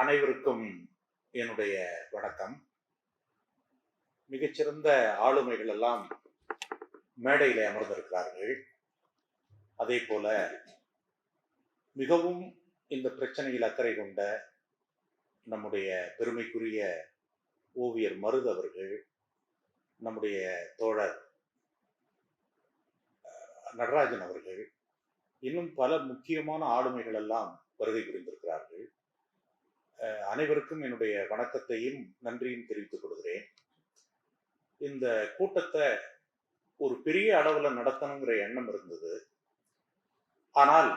அனைவருக்கும் என்னுடைய வணக்கம். மிகச்சிறந்த ஆளுமைகள் எல்லாம் மேடையில் அமர்ந்திருக்கிறார்கள். அதே போல மிகவும் இந்த பிரச்சனையில் அக்கறை கொண்ட நம்முடைய பெருமைக்குரிய ஓவியர் மருது அவர்கள் நம்முடைய தோழர் நடராஜன் அவர்கள் இன்னும் பல முக்கியமான ஆளுமைகள் எல்லாம் வருகை புரிந்திருக்கிறார்கள். அனைவருக்கும் என்னுடைய வணக்கத்தையும் நன்றியும் தெரிவித்துக் கொள்கிறேன். இந்த கூட்டத்தை ஒரு பெரிய அளவுல நடத்தணுங்கிற எண்ணம் இருந்தது. ஆனால்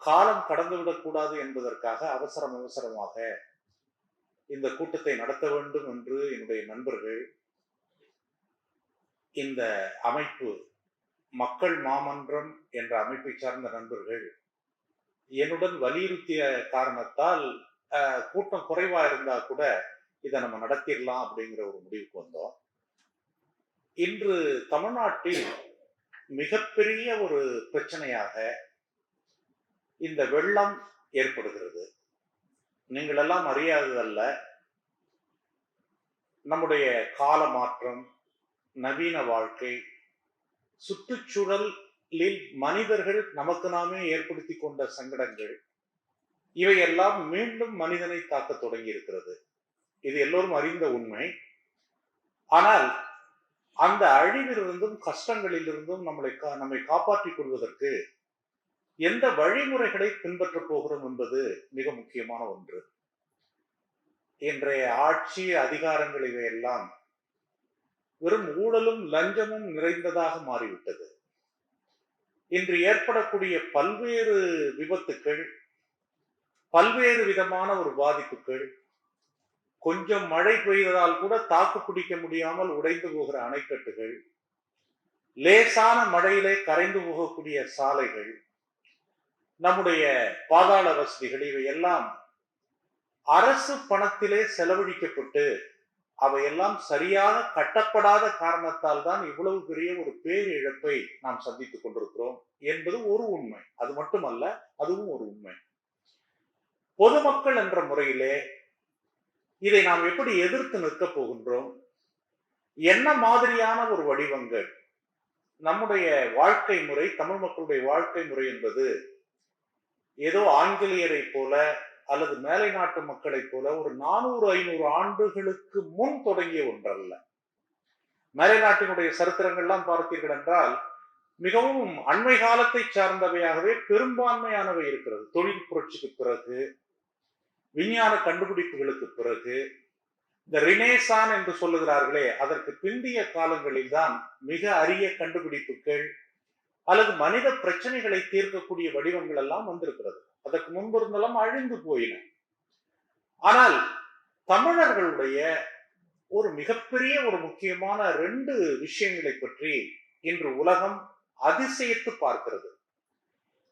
காலம் கடந்துவிடக்கூடாது என்பதற்காக அவசரம் அவசரமாக இந்த கூட்டத்தை நடத்த வேண்டும் என்று என்னுடைய நண்பர்கள் இந்த அமைப்பு மக்கள் மாமன்றம் என்ற அமைப்பை சார்ந்த நண்பர்கள் என்னுடன் வலியுறுத்திய காரணத்தால் கூட்டம் குறைவா இருந்தா கூட இதை நம்ம நடத்திடலாம் அப்படிங்கிற ஒரு முடிவுக்கு வந்தோம். இன்று தமிழ்நாட்டில் மிகப்பெரிய ஒரு பிரச்சனையாக இந்த வெள்ளம் ஏற்படுகிறது. நீங்கள் எல்லாம் அறியாததல்ல. நம்முடைய கால மாற்றம் நவீன வாழ்க்கை சுற்றுச்சூழலில் மனிதர்கள் நமக்கு நாமே ஏற்படுத்தி கொண்ட சங்கடங்கள் இவையெல்லாம் மீண்டும் மனிதனை தாக்க தொடங்கி இருக்கிறது இது எல்லோரும் அறிந்த உண்மை. ஆனால் அந்த அழிவிலிருந்தும் கஷ்டங்களிலிருந்தும் நம்மளை கா- நம்மை காப்பாற்றிக் கொள்வதற்கு எந்த வழிமுறைகளை பின்பற்றப் போகிறோம் என்பது மிக முக்கியமான ஒன்று. இன்றைய ஆட்சி அதிகாரங்கள் இவையெல்லாம் வெறும் ஊழலும் லஞ்சமும் நிறைந்ததாக மாறிவிட்டது. இன்று ஏற்படக்கூடிய பல்வேறு விபத்துக்கள் பல்வேறு விதமான ஒரு பாதிப்புகள். கொஞ்சம் மழை பெய்ததால் கூட தாக்கு பிடிக்க முடியாமல் உடைந்து போகிற அணைக்கட்டுகள். லேசான மழையிலே கரைந்து போகக்கூடிய சாலைகள். நம்முடைய பாதாள வசதிகள் இவை எல்லாம் அரசு பணத்திலே செலவழிக்கப்பட்டு அவையெல்லாம் சரியாக கட்டப்படாத காரணத்தால் தான் இவ்வளவு பெரிய ஒரு பேரிழப்பை நாம் சந்தித்துக் கொண்டிருக்கிறோம் என்பது ஒரு உண்மை. அது மட்டுமல்ல அதுவும் ஒரு உண்மை. பொதுமக்கள் என்ற முறையிலே இதை நாம் எப்படி எதிர்த்து நிற்கப் போகின்றோம்? என்ன மாதிரியான ஒரு வடிவங்கள்? நம்முடைய வாழ்க்கை முறை தமிழ் மக்களுடைய வாழ்க்கை முறை என்பது ஏதோ ஆங்கிலேயரை போல அல்லது மேலை நாட்டு மக்களைப் போல ஒரு நானூறு ஐநூறு ஆண்டுகளுக்கு முன் தொடங்கிய ஒன்றல்ல. மேலை நாட்டினுடைய சரித்திரங்கள்லாம் பார்த்தீர்கள் என்றால் மிகவும் அண்மை காலத்தை சார்ந்தவையாகவே பெரும்பான்மையானவை இருக்கிறது. தொழில் புரட்சிக்கு பிறகு விஞ்ஞான கண்டுபிடிப்புகளுக்கு பிறகு இந்த ரினேசான் என்று சொல்லுகிறார்களே அதற்கு பிந்திய காலங்களில் தான் மிக அரிய கண்டுபிடிப்புகள் அல்லது மனித பிரச்சனைகளை தீர்க்கக்கூடிய வடிவங்கள் எல்லாம் வந்திருக்கிறது. அதற்கு முன்பு இருந்தெல்லாம் அழிந்து போயின. ஆனால் தமிழர்களுடைய ஒரு மிகப்பெரிய ஒரு முக்கியமான ரெண்டு விஷயங்களை பற்றி இன்று உலகம் அதிசயத்து பார்க்கிறது.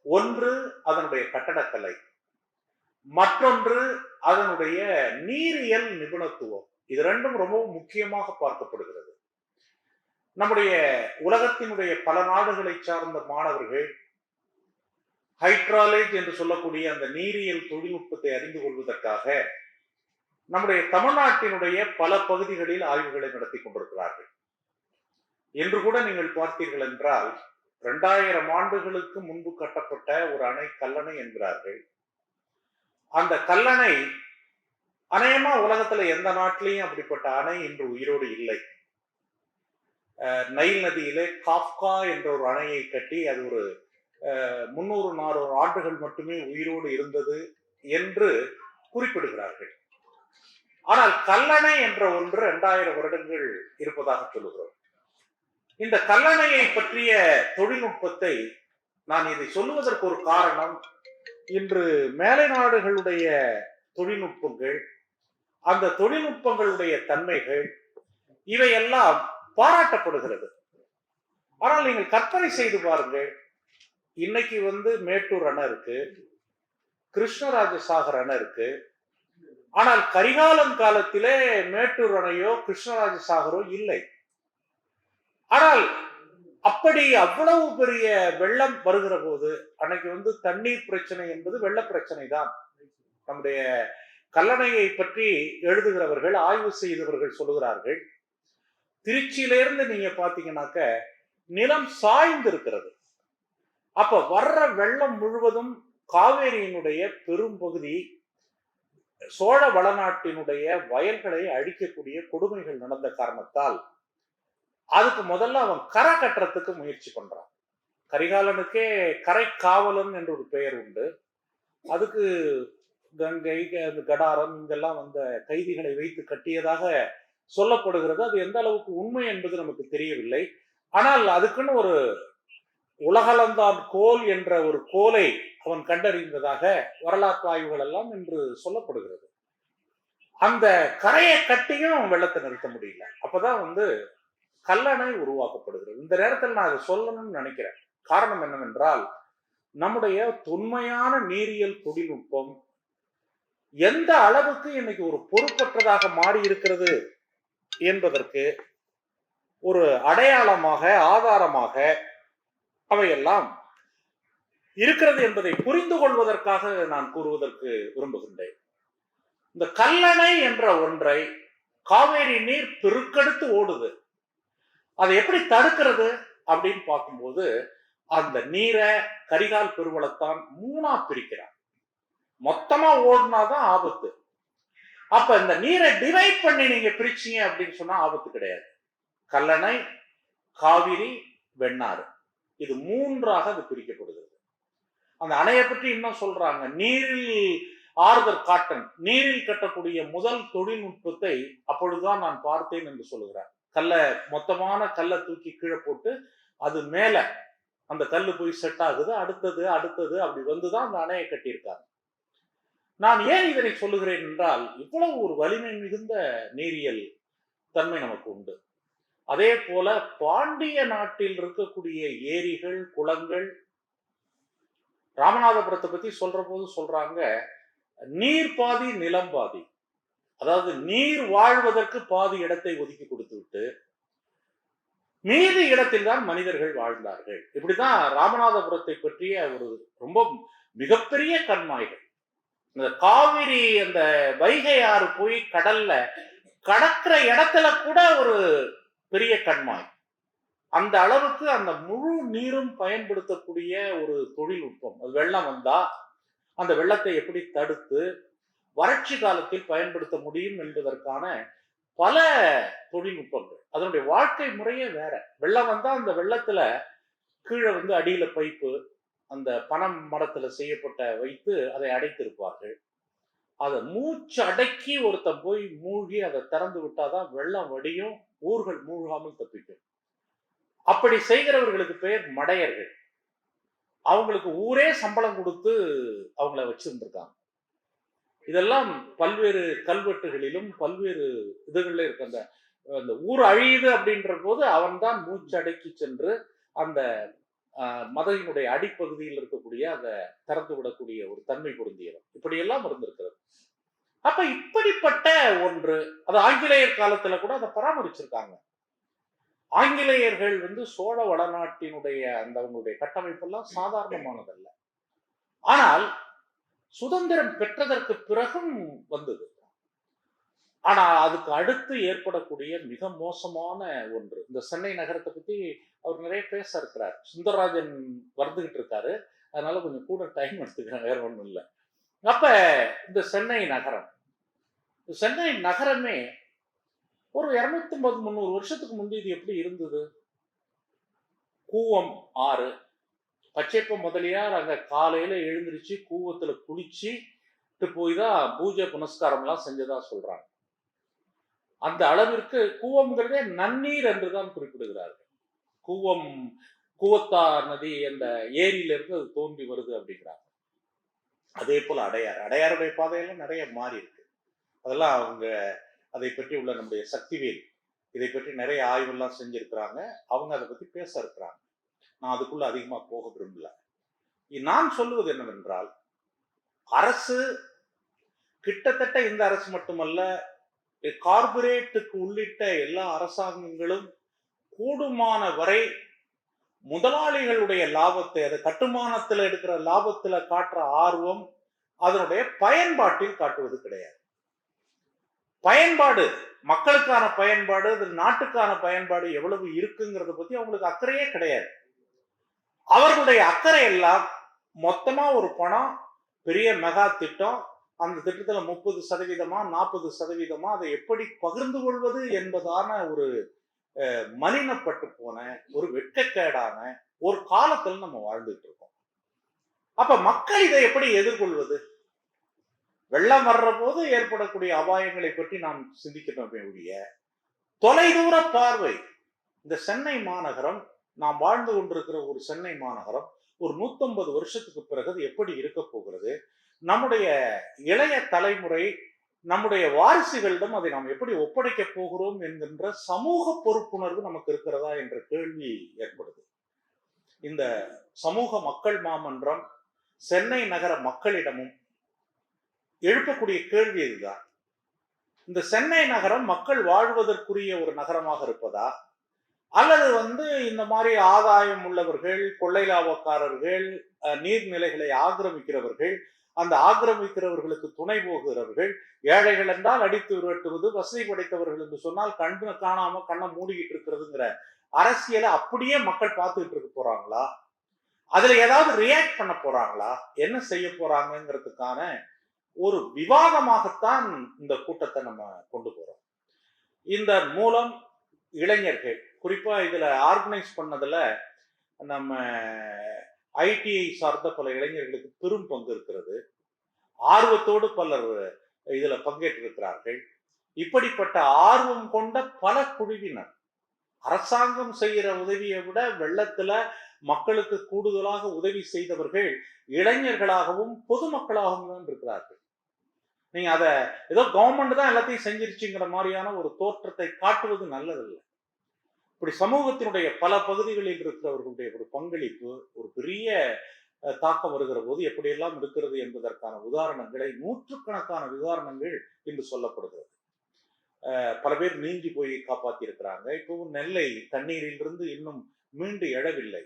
ஒன்று அதனுடைய கட்டடக்கலை. மற்றொன்று அதனுடைய நீரியல் நிபுணத்துவம். இது ரெண்டும் ரொம்பவும் முக்கியமாக பார்க்கப்படுகிறது. நம்முடைய உலகத்தினுடைய பல நாடுகளை சார்ந்த மாணவர்கள் ஹைட்ராலேஜ் என்று சொல்லக்கூடிய அந்த நீரியல் தொழில்நுட்பத்தை அறிந்து கொள்வதற்காக நம்முடைய தமிழ்நாட்டினுடைய பல பகுதிகளில் ஆய்வுகளை நடத்தி கொண்டிருக்கிறார்கள். என்று கூட நீங்கள் பார்த்தீர்கள் என்றால் இரண்டாயிரம் ஆண்டுகளுக்கு முன்பு கட்டப்பட்ட ஒரு அணை கல்லணை என்கிறார்கள். அந்த கல்லணை அநேகமா உலகத்துல எந்த நாட்டிலையும் அப்படிப்பட்ட அணை இன்று உயிரோடு இல்லை. அஹ் நைல் நதியிலே காப்கா என்ற ஒரு அணையை கட்டி அது ஒரு முன்னூறு நானூறு ஆண்டுகள் மட்டுமே உயிரோடு இருந்தது என்று குறிப்பிடுகிறார்கள். ஆனால் கல்லணை என்ற ஒன்று இரண்டாயிரம் வருடங்கள் இருப்பதாக சொல்லுகிறோம். இந்த கல்லணையை பற்றிய தொழில்நுட்பத்தை நான் இதை சொல்லுவதற்கு ஒரு காரணம் இன்று மேலை நாடுகளுடைய தொழில்நுட்பங்கள் அந்த தொழில்நுட்பங்களுடைய தன்மைகள் இவையெல்லாம் பாராட்டப்படுகிறது. ஆனால் நீங்கள் கற்பனை செய்து பாருங்கள் இன்னைக்கு வந்து மேட்டூர் அணை இருக்கு கிருஷ்ணராஜ சாகர் அணை இருக்கு. ஆனால் கரிகாலம் காலத்திலே மேட்டூர் அணையோ கிருஷ்ணராஜ சாகரோ இல்லை. ஆனால் அப்படி அவ்வளவு பெரிய வெள்ளம் வருகிற போது அன்னைக்கு வந்து தண்ணீர் பிரச்சனை என்பது வெள்ள பிரச்சனை தான் நம்முடைய கல்லணையை பற்றி எழுதுகிறவர்கள் ஆய்வு செய்தவர்கள் சொல்லுகிறார்கள் திருச்சியிலிருந்து நீங்க பாத்தீங்கன்னாக்க நிலம் சாய்ந்து இருக்கிறது அப்ப வர்ற வெள்ளம் முழுவதும் காவேரியினுடைய பெரும்பகுதி சோழ வளநாட்டினுடைய வயல்களை அழிக்கக்கூடிய கொடுமைகள் நடந்த காரணத்தால் அதுக்கு முதல்ல அவன் கரை கட்டுறதுக்கு முயற்சி பண்றான். கரிகாலனுக்கே கரை காவலன் என்ற ஒரு பெயர் உண்டு. அதுக்கு கங்கை க- கடாரம் இங்கெல்லாம் வந்த கைதிகளை வைத்து கட்டியதாக சொல்லப்படுகிறது. அது எந்த அளவுக்கு உண்மை என்பது நமக்கு தெரியவில்லை. ஆனால் அதுக்குன்னு ஒரு உலகளந்தான் கோல் என்ற ஒரு கோலை அவன் கண்டறிந்ததாக வரலாற்று ஆய்வுகள் எல்லாம் என்று சொல்லப்படுகிறது. அந்த கரையை கட்டியும் வெள்ளத்தை நிறுத்த முடியல. அப்பதான் வந்து கல்லணை உருவாக்கப்படுகிறது. இந்த நேரத்தில் நான் அதை சொல்லணும்னு நினைக்கிறேன். காரணம் என்னவென்றால் நம்முடைய தொன்மையான நீரியல் தொழில்நுட்பம் எந்த அளவுக்கு இன்னைக்கு ஒரு பொறுப்பற்றதாக மாறி இருக்கிறது என்பதற்கு ஒரு அடையாளமாக ஆதாரமாக அவையெல்லாம் இருக்கிறது என்பதை புரிந்து கொள்வதற்காக நான் கூறுவதற்கு விரும்புகின்றேன். இந்த கல்லணை என்ற ஒன்றை காவேரி நீர் பெருக்கெடுத்து ஓடுது. அதை எப்படி தடுக்கிறது அப்படின்னு பார்க்கும்போது அந்த நீரை கரிகால் பெருவளத்தான் மூணா பிரிக்கிறார். மொத்தமா ஓடுனாதான் ஆபத்து. அப்ப இந்த நீரை டிவைட் பண்ணி நீங்க பிரிச்சீங்க அப்படின்னு சொன்னா ஆபத்து கிடையாது. கல்லணை காவிரி வெண்ணாறு. இது மூன்றாக அது பிரிக்கப்படுகிறது. அந்த அணையை பற்றி இன்னும் சொல்றாங்க? நீரில் ஆறுதல் காட்டன் நீரில் கட்டக்கூடிய முதல் தொழில்நுட்பத்தை அப்பொழுதுதான் நான் பார்த்தேன் என்று சொல்லுகிறார். கல்லை மொத்தமான கல்லை தூக்கி கீழே போட்டு அது மேல அந்த கல் போய் செட் ஆகுது அடுத்தது அடுத்தது அப்படி வந்துதான் அந்த அணையை கட்டியிருக்காங்க. நான் ஏன் இதனை சொல்லுகிறேன் என்றால் இவ்வளவு ஒரு வலிமை மிகுந்த நீரியல் தன்மை நமக்கு உண்டு. அதே போல பாண்டிய நாட்டில் இருக்கக்கூடிய ஏரிகள் குளங்கள் ராமநாதபுரத்தை பத்தி சொல்ற போது சொல்றாங்க நீர் பாதி நிலம் பாதி அதாவது நீர் வாழ்வதற்கு பாதி இடத்தை ஒதுக்கி கொடுத்து விட்டு மீதி இடத்தில் தான் மனிதர்கள் வாழ்ந்தார்கள். இப்படிதான் ராமநாதபுரத்தை பற்றிய ஒரு ரொம்ப மிகப்பெரிய கண்மாய்கள். இந்த காவிரி அந்த வைகை ஆறு போய் கடல்ல கடக்கிற இடத்துல கூட ஒரு பெரிய கண்மாய். அந்த அளவுக்கு அந்த முழு நீரும் பயன்படுத்தக்கூடிய ஒரு தொழில்நுட்பம். அது வெள்ளம் வந்தா அந்த வெள்ளத்தை எப்படி தடுத்து வறட்சி காலத்தில் பயன்படுத்த முடியும் என்பதற்கான பல தொழில்நுட்பங்கள். அதனுடைய வாழ்க்கை முறையே வேற. வெள்ளம் வந்தால் அந்த வெள்ளத்துல கீழே வந்து அடியில பைப்பு அந்த பனம் மரத்துல செய்யப்பட்ட வைத்து அதை அடைத்திருப்பார்கள். அதை மூச்சு அடக்கி ஒருத்தன் போய் மூழ்கி அதை திறந்து விட்டாதான் வெள்ளம் வடியும் ஊர்கள் மூழ்காமல் தப்பிக்கும். அப்படி செய்கிறவர்களுக்கு பெயர் மடையர்கள். அவங்களுக்கு ஊரே சம்பளம் கொடுத்து அவங்கள வச்சிருந்திருக்காங்க. இதெல்லாம் பல்வேறு கல்வெட்டுகளிலும் பல்வேறு இதுகளில் இருக்க. அந்த அந்த ஊர் அழியுது அப்படின்ற போது அவன்தான் மூச்சு அடக்கி சென்று அந்த ஆஹ், மதையினுடைய அடிப்பகுதியில் இருக்கக்கூடிய அதை திறந்து விடக்கூடிய ஒரு தன்மை பொருந்தியவன். இப்படியெல்லாம் இருந்திருக்கிறது. அப்ப இப்படிப்பட்ட ஒன்று அது ஆங்கிலேயர் காலத்துல கூட அதை பராமரிச்சிருக்காங்க. ஆங்கிலேயர்கள் வந்து சோழ வடநாட்டினுடைய அந்த அவங்களுடைய கட்டமைப்பெல்லாம் சாதாரணமானதல்ல. ஆனால் சுதந்திரம் பெற்றதற்கு பிறகும் வந்தது. ஆனா அதுக்கு அடுத்து ஏற்படக்கூடிய மிக மோசமான ஒன்று. இந்த சென்னை நகரத்தை பத்தி அவர் நிறைய பேச இருக்கிறார். சுந்தரராஜன் வந்துகிட்டு இருக்காரு. அதனால கொஞ்சம் கூட டைம் எடுத்துக்கிறேன் வேற ஒன்றும் இல்லை. அப்ப இந்த சென்னை நகரம். இந்த சென்னை நகரமே ஒரு இரநூத்தி ஐம்பது முந்நூறு வருஷத்துக்கு முந்தைய இது எப்படி இருந்தது? கூவம் ஆறு. பச்சைப்ப முதலியார் அங்கே காலையில் எழுந்திருச்சு கூவத்தில் குளிச்சு போய் தான் பூஜை புனஸ்காரம்லாம் செஞ்சதா சொல்கிறாங்க அந்த அளவிற்கு கூவம்ங்கிறதே நன்னீர் என்று தான் குறிப்பிடுகிறார்கள். கூவம் கூவத்தா நதி அந்த ஏரியிலிருந்து அது தோன்றி வருது அப்படிங்கிறாங்க. அதே போல் அடையார் அடையாருடைய பாதையெல்லாம் நிறைய மாறி இருக்கு. அதெல்லாம் அவங்க அதை பற்றி உள்ள நம்முடைய சக்திவேல் இதை பற்றி நிறைய ஆய்வெல்லாம் செஞ்சிருக்கிறாங்க. அவங்க அதை பற்றி பேச இருக்கிறாங்க. நான் அதுக்குள்ள அதிகமா போக விரும்பல. நான் சொல்லுவது என்னவென்றால் அரசு கிட்டத்தட்ட இந்த அரசு மட்டுமல்ல கார்பரேட்டுக்கு உள்ளிட்ட எல்லா அரசாங்கங்களும் கூடுமான வரை முதலாளிகளுடைய லாபத்தை அது கட்டுமானத்தில் எடுக்கிற லாபத்துல காட்டுற ஆர்வம் அதனுடைய பயன்பாட்டில் காட்டுவது கிடையாது. பயன்பாடு மக்களுக்கான பயன்பாடு அது நாட்டுக்கான பயன்பாடு எவ்வளவு இருக்குங்கிறத பத்தி அவங்களுக்கு அக்கறையே கிடையாது. அவர்களுடைய அக்கறை எல்லாம் மொத்தமா ஒரு பணம் பெரிய மெகா திட்டம். அந்த திட்டத்துல முப்பது சதவீதமா நாற்பது சதவீதமா அதை எப்படி பகிர்ந்து கொள்வது என்பதான ஒரு அஹ், மலினப்பட்டு போன ஒரு வெட்கக்கேடான ஒரு காலத்தில் நம்ம வாழ்ந்துட்டு இருக்கோம். அப்ப மக்கள் இதை எப்படி எதிர்கொள்வது? வெள்ளம் வர்ற போது ஏற்படக்கூடிய அபாயங்களை பற்றி நாம் சிந்திக்கணுமே ஒழிய தொலைதூர பார்வை. இந்த சென்னை மாநகரம் நாம் வாழ்ந்து கொண்டிருக்கிற ஒரு சென்னை மாநகரம் ஒரு நூத்தம்பது வருஷத்துக்கு பிறகு எப்படி இருக்க போகிறது? நம்முடைய இளைய தலைமுறை நம்முடைய வாரிசுகளிடம் அதை நாம் எப்படி ஒப்படைக்க போகிறோம் என்கின்ற சமூக பொறுப்புணர்வு நமக்கு இருக்கிறதா என்ற கேள்வி ஏற்படுது. இந்த சமூக மக்கள் மாமன்றம் சென்னை நகர மக்களிடமும் எழுப்பக்கூடிய கேள்வி இதுதான். இந்த சென்னை நகரம் மக்கள் வாழ்வதற்குரிய ஒரு நகரமாக இருப்பதா? அல்லது வந்து இந்த மாதிரி ஆதாயம் உள்ளவர்கள் கொள்ளை லாபக்காரர்கள் நீர்நிலைகளை ஆக்கிரமிக்கிறவர்கள் அந்த ஆக்கிரமிக்கிறவர்களுக்கு துணை போகிறவர்கள் ஏழைகள் என்றால் அடித்து விரட்டுவது வசதி படைத்தவர்கள் என்று சொன்னால் கண்ணு காணாம கண்ணை மூடிக்கிட்டு இருக்கிறதுங்கிற அரசியலை அப்படியே மக்கள் பார்த்துக்கிட்டு இருக்க போறாங்களா? அதுல ஏதாவது ரியாக்ட் பண்ண போறாங்களா? என்ன செய்ய போறாங்கிறதுக்கான ஒரு விவாதமாகத்தான் இந்த கூட்டத்தை நம்ம கொண்டு போறோம். இந்த மூலம் இளைஞர்கள். குறிப்பா இதுல ஆர்கனைஸ் பண்ணதுல நம்ம ஐடிஐ சார்ந்த பல இளைஞர்களுக்கு பெரும் பங்கு இருக்கிறது. ஆர்வத்தோடு பலர் இதுல பங்கேற்றிருக்கிறார்கள். இப்படிப்பட்ட ஆர்வம் கொண்ட பல குழுவினர் அரசாங்கம் செய்கிற உதவியை விட வெள்ளத்துல மக்களுக்கு கூடுதலாக உதவி செய்தவர்கள் இளைஞர்களாகவும் பொதுமக்களாகவும் தான் இருக்கிறார்கள். நீங்க அத ஏதோ கவர்மெண்ட் தான் எல்லாத்தையும் செஞ்சிருச்சுங்கிற மாதிரியான ஒரு தோற்றத்தை காட்டுவது நல்லதில்லை. இப்படி சமூகத்தினுடைய பல பகுதிகளில் இருக்கிறவர்களுடைய ஒரு பங்களிப்பு ஒரு பெரிய அஹ், தாக்கம் வருகிற போது எப்படியெல்லாம் இருக்கிறது என்பதற்கான உதாரணங்களை நூற்றுக்கணக்கான உதாரணங்கள் இன்று சொல்லப்படுகிறது. அஹ், பல பேர் நீங்கி போய் காப்பாற்றி இருக்கிறாங்க இப்பவும் நெல்லை தண்ணீரிலிருந்து இன்னும் மீண்டு எழவில்லை.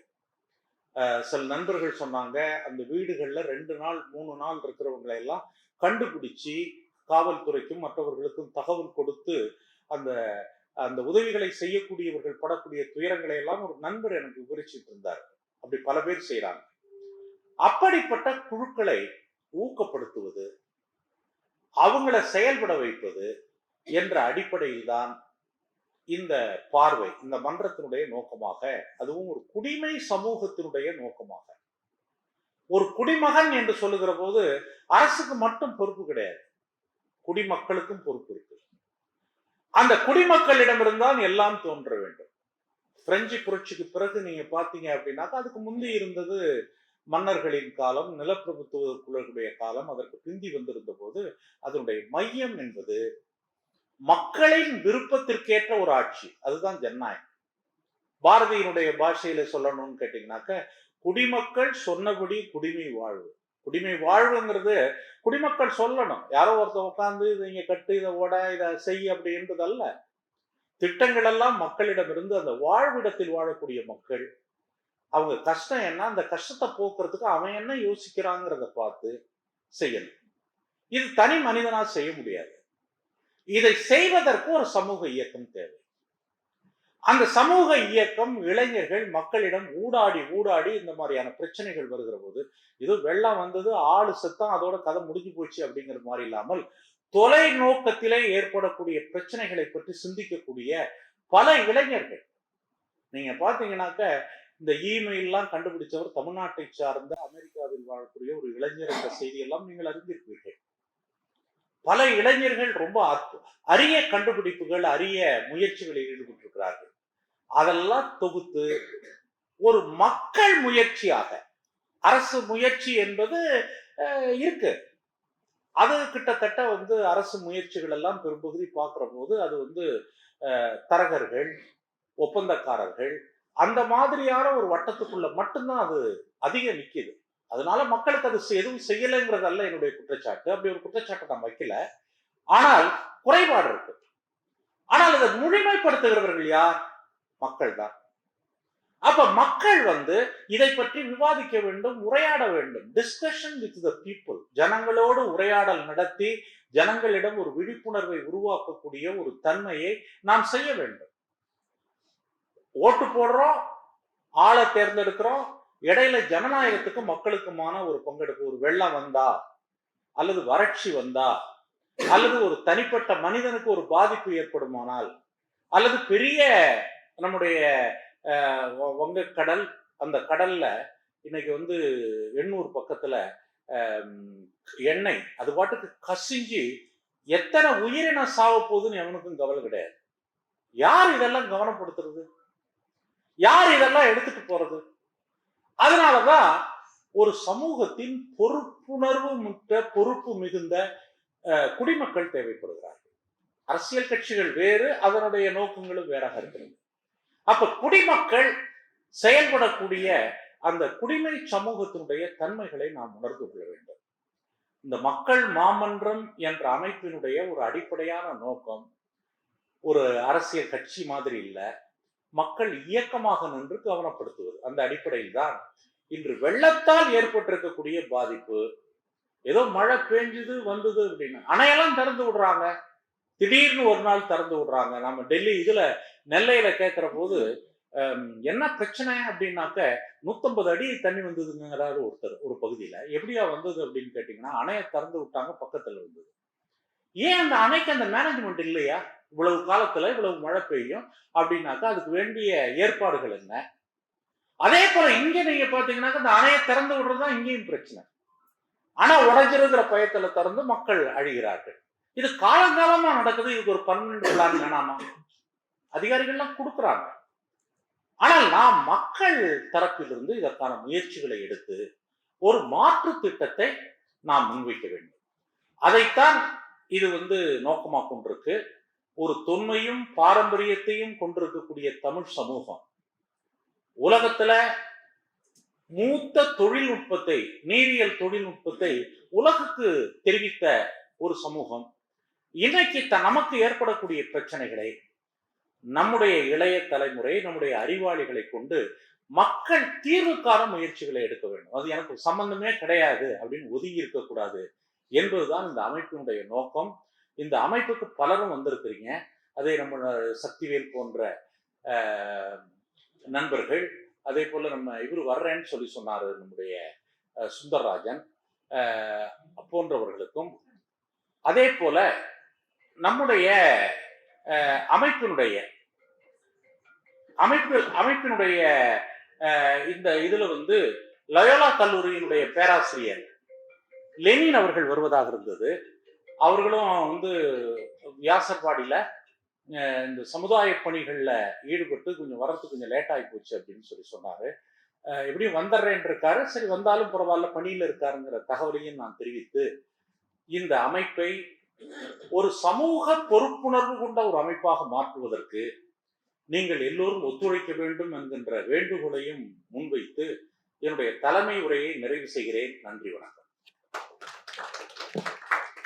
சில நண்பர்கள் சொன்னாங்க அந்த வீடுகள்ல ரெண்டு நாள் மூணு நாள் இருக்கிறவங்களை எல்லாம் கண்டுபிடிச்சு காவல்துறைக்கும் மற்றவர்களுக்கும் தகவல் கொடுத்து அந்த அந்த உதவிகளை செய்யக்கூடியவர்கள் படக்கூடிய துயரங்களை எல்லாம் ஒரு நண்பர் எனக்கு விவரிச்சிட்டு இருந்தார். அப்படி பல பேர் செய்யறாங்க அப்படிப்பட்ட குழுக்களை ஊக்கப்படுத்துவது அவங்கள செயல்பட வைப்பது என்ற அடிப்படையில் தான் இந்த பார்வை இந்த மன்றத்தினுடைய நோக்கமாக அதுவும் ஒரு குடிமை சமூகத்தினுடைய நோக்கமாக ஒரு குடிமகன் என்று சொல்லுகிற போது அரசுக்கு மட்டும் பொறுப்பு கிடையாது. குடிமக்களுக்கும் பொறுப்பு இருக்கு. அந்த குடிமக்களிடமிருந்தான் எல்லாம் தோன்ற வேண்டும். பிரெஞ்சு புரட்சிக்கு பிறகு நீங்க பாத்தீங்க அப்படின்னாக்கா அதுக்கு முந்தி இருந்தது மன்னர்களின் காலம் நிலப்பிரபுத்துவக்குழுடைய காலம் அதற்கு பிந்தி வந்திருந்த போது அதனுடைய மையம் என்பது மக்களின் விருப்பத்திற்கேற்ற ஒரு ஆட்சி. அதுதான் ஜனநாயகம். பாரதியினுடைய பாஷையில சொல்லணும்னு கேட்டீங்கன்னாக்க குடிமக்கள் சொன்னபடி குடிமை வாழ்வு. குடிமை வாழ்வுங்கிறது குடிமக்கள் சொல்லணும். யாரோ ஒருத்தர் உட்காந்து இதை இங்கே கட்டு இதை ஓட இதை செய் அப்படின்றதல்ல திட்டங்கள் எல்லாம் மக்களிடமிருந்து அந்த வாழ்விடத்தில் வாழக்கூடிய மக்கள். அவங்க கஷ்டம் என்ன? அந்த கஷ்டத்தை போக்குறதுக்கு அவன் என்ன யோசிக்கிறாங்கிறத பார்த்து செய்யணும். இது தனி மனிதனா செய்ய முடியாது. இதை செய்வதற்கு ஒரு சமூக இயக்கம் தேவை. அந்த சமூக இயக்கம் இளைஞர்கள் மக்களிடம் ஊடாடி ஊடாடி இந்த மாதிரியான பிரச்சனைகள் வருகிற போது இது வெள்ளம் வந்தது ஆளு செத்தான் அதோட கதை முடிஞ்சு போச்சு அப்படிங்கிற மாதிரி இல்லாமல் தொலைநோக்கத்திலே ஏற்படக்கூடிய பிரச்சனைகளை பற்றி சிந்திக்கக்கூடிய பல இளைஞர்கள். நீங்க பாத்தீங்கன்னாக்க இந்த இமெயில்லாம் கண்டுபிடிச்சவர் தமிழ்நாட்டை சார்ந்த அமெரிக்காவில் வாழக்கூடிய ஒரு இளைஞர் என்ற செய்தியெல்லாம் நீங்கள் அறிந்திருப்பீர்கள். பல இளைஞர்கள் ரொம்ப அரிய கண்டுபிடிப்புகள் அரிய முயற்சிகளில் ஈடுபட்டிருக்கிறார்கள். அதெல்லாம் தொகுத்து ஒரு மக்கள் முயற்சியாக அரசு முயற்சி என்பது இருக்கு. அது கிட்டத்தட்ட வந்து அரசு முயற்சிகள் எல்லாம் பெரும்பகுதி பார்க்குற போது அது வந்து தரகர்கள் ஒப்பந்தக்காரர்கள் அந்த மாதிரியான ஒரு வட்டத்துக்குள்ள மட்டும்தான் அது அதிகம் நிற்கிது அதனால மக்களுக்கு அது எதுவும் செய்யலைங்கிறதல்ல என்னுடைய குற்றச்சாட்டு. அப்படி ஒரு குற்றச்சாட்டை நான் வைக்கல. ஆனால் குறைபாடு இருக்கு. ஆனால் அதை முழுமைப்படுத்துகிறவர்கள் யார்? மக்கள் தான் அப்ப மக்கள் வந்து இதை பற்றி விவாதிக்க வேண்டும் உரையாட வேண்டும். டிஸ்கஷன் வித் த பீப்புள் ஜனங்களோடு உரையாடல் நடத்தி ஜனங்களிடம் ஒரு விழிப்புணர்வை உருவாக்கக்கூடிய ஒரு தன்மையை நாம் செய்ய வேண்டும். ஓட்டு போடுறோம் ஆளை தேர்ந்தெடுக்கிறோம் இடையில ஜனநாயகத்துக்கு மக்களுக்குமான ஒரு பங்கெடுப்பு ஒரு வெள்ளம் வந்தா அல்லது வறட்சி வந்தா அல்லது ஒரு தனிப்பட்ட மனிதனுக்கு ஒரு பாதிப்பு ஏற்படுமானால் அல்லது பெரிய நம்முடைய வங்கக்கடல் அந்த கடல்ல இன்னைக்கு வந்து எண்ணூர் பக்கத்துல எண்ணெய் அது பாட்டுக்கு கசிஞ்சு எத்தனை உயிரினம் சாவ போகுதுன்னு எவனுக்கும் கவலை கிடையாது. யார் இதெல்லாம் கவனப்படுத்துறது? யார் இதெல்லாம் எடுத்துட்டு போறது? அதனாலதான் ஒரு சமூகத்தின் பொறுப்புணர்வு மிக்க பொறுப்பு மிகுந்த குடிமக்கள் தேவைப்படுகிறார்கள். அரசியல் கட்சிகள் வேறு அதனுடைய நோக்கங்களும் வேறாக இருக்கிறது. அப்ப குடிமக்கள் செயல்படக்கூடிய அந்த குடிமை சமூகத்தினுடைய தன்மைகளை நாம் உணர்ந்து கொள்ள வேண்டும். இந்த மக்கள் மாமன்றம் என்ற அமைப்பினுடைய ஒரு அடிப்படையான நோக்கம் ஒரு அரசியல் கட்சி மாதிரி இல்ல. மக்கள் இயக்கமாக நின்று கவனப்படுத்துவது. அந்த அடிப்படையில் தான் இன்று வெள்ளத்தால் ஏற்பட்டிருக்கக்கூடிய பாதிப்பு. ஏதோ மழை பெஞ்சுது வந்தது அப்படின்னு. அணையெல்லாம் திறந்து விடுறாங்க. திடீர்னு ஒரு நாள் திறந்து விடுறாங்க. நம்ம டெல்லி இதுல நெல்லையில கேட்கிற போது என்ன பிரச்சனை அப்படின்னாக்க நூத்தம்பது அடி தண்ணி வந்ததுங்கிறாரு ஒருத்தர் ஒரு பகுதியில. எப்படியா வந்தது அப்படின்னு கேட்டீங்கன்னா அணையை திறந்து விட்டாங்க பக்கத்துல இருந்தது ஏன் அந்த அணைக்கு அந்த மேனேஜ்மெண்ட் இல்லையா? இவ்வளவு காலத்துல இவ்வளவு மழை பெய்யும் அப்படின்னாக்கா அதுக்கு வேண்டிய ஏற்பாடுகள் என்ன? அதே போல இங்க நீங்க பாத்தீங்கன்னாக்கா அந்த அணையை திறந்து விடுறதுதான் இங்கேயும் பிரச்சனை. அணை உடைஞ்சிருக்கிற பயத்துல திறந்து மக்கள் அழிகிறார்கள். இது காலங்காலமா நடக்குது இதுக்கு ஒரு பன்னெண்டு பிளான் வேணாமா? அதிகாரிகள்லாம் கொடுக்குறாங்க. ஆனால் நாம் மக்கள் தரப்பிலிருந்து இதற்கான முயற்சிகளை எடுத்து ஒரு மாற்று திட்டத்தை நாம் முன்வைக்க வேண்டும். அதைத்தான் இது வந்து நோக்கமாக கொண்டிருக்கு. ஒரு தொன்மையும் பாரம்பரியத்தையும் கொண்டிருக்கக்கூடிய தமிழ் சமூகம். உலகத்துல மூத்த தொழில்நுட்பத்தை நீரியல் தொழில்நுட்பத்தை உலகுக்கு தெரிவித்த ஒரு சமூகம். இன்னைக்கு நமக்கு ஏற்படக்கூடிய பிரச்சனைகளை நம்முடைய இளைய தலைமுறை நம்முடைய அறிவாளிகளை கொண்டு மக்கள் தீர்வுக்கான முயற்சிகளை எடுக்க வேண்டும். அது எனக்கு சம்பந்தமே கிடையாது அப்படின்னு ஒதுங்கி இருக்கக்கூடாது என்பதுதான் இந்த அமைப்பினுடைய நோக்கம். இந்த அமைப்புக்கு பலரும் வந்திருக்கிறீங்க. அதே நம்ம சக்திவேல் போன்ற நண்பர்கள் அதே போல நம்ம இவர் வர்றேன்னு சொல்லி சொன்னார் நம்முடைய சுந்தரராஜன் போன்றவர்களுக்கும். அதே போல நம்முடைய அமைப்பினுடைய அமைப்பு அமைப்பினுடைய இந்த இதுல வந்து லயோலா கல்லூரியினுடைய பேராசிரியர் லெனின் அவர்கள் வருவதாக இருந்தது. அவர்களும் வந்து வியாசர்பாடியில இந்த சமுதாய பணிகள்ல ஈடுபட்டு கொஞ்சம் வர்றதுக்கு கொஞ்சம் லேட் ஆகி போச்சு அப்படின்னு சொல்லி சொன்னாரு. எப்படியும் வந்துடுறேன் இருக்காரு. சரி வந்தாலும் பரவாயில்ல பணியில் இருக்காருங்கிற தகவலையும் நான் தெரிவித்து இந்த அமைப்பை ஒரு சமூக பொறுப்புணர்வு கொண்ட ஒரு அமைப்பாக மாற்றுவதற்கு நீங்கள் எல்லோரும் ஒத்துழைக்க வேண்டும் என்கின்ற வேண்டுகோளையும் முன்வைத்து என்னுடைய தலைமை உரையை நிறைவு செய்கிறேன். நன்றி வணக்கம்.